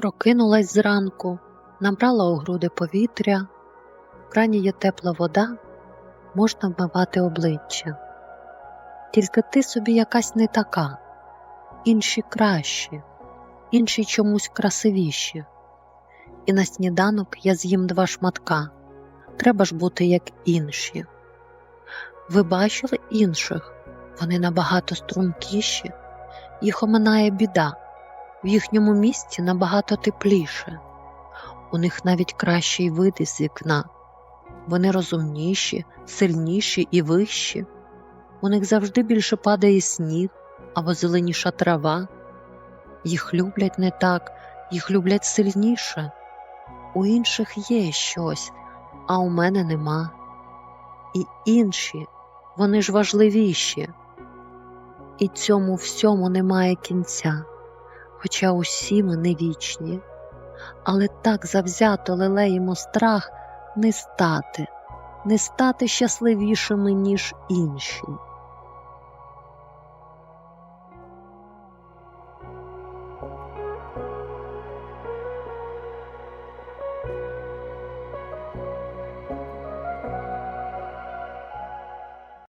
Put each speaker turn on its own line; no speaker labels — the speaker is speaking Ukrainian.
Прокинулась зранку, набрала у груди повітря, в крані є тепла вода, можна вмивати обличчя. Тільки ти собі якась не така, інші кращі, інші чомусь красивіші. І на сніданок я з'їм два шматка. Треба ж бути як інші. Ви бачили інших? Вони набагато стрункіші, їх оминає біда, в їхньому місці набагато тепліше. У них навіть кращий вид із вікна. Вони розумніші, сильніші і вищі. У них завжди більше падає сніг або зеленіша трава. Їх люблять не так, їх люблять сильніше. У інших є щось, а у мене нема. І інші, вони ж важливіші. І цьому всьому немає кінця, хоча усі ми не вічні. Але так завзято лелеємо страх не стати, не стати щасливішими, ніж інші.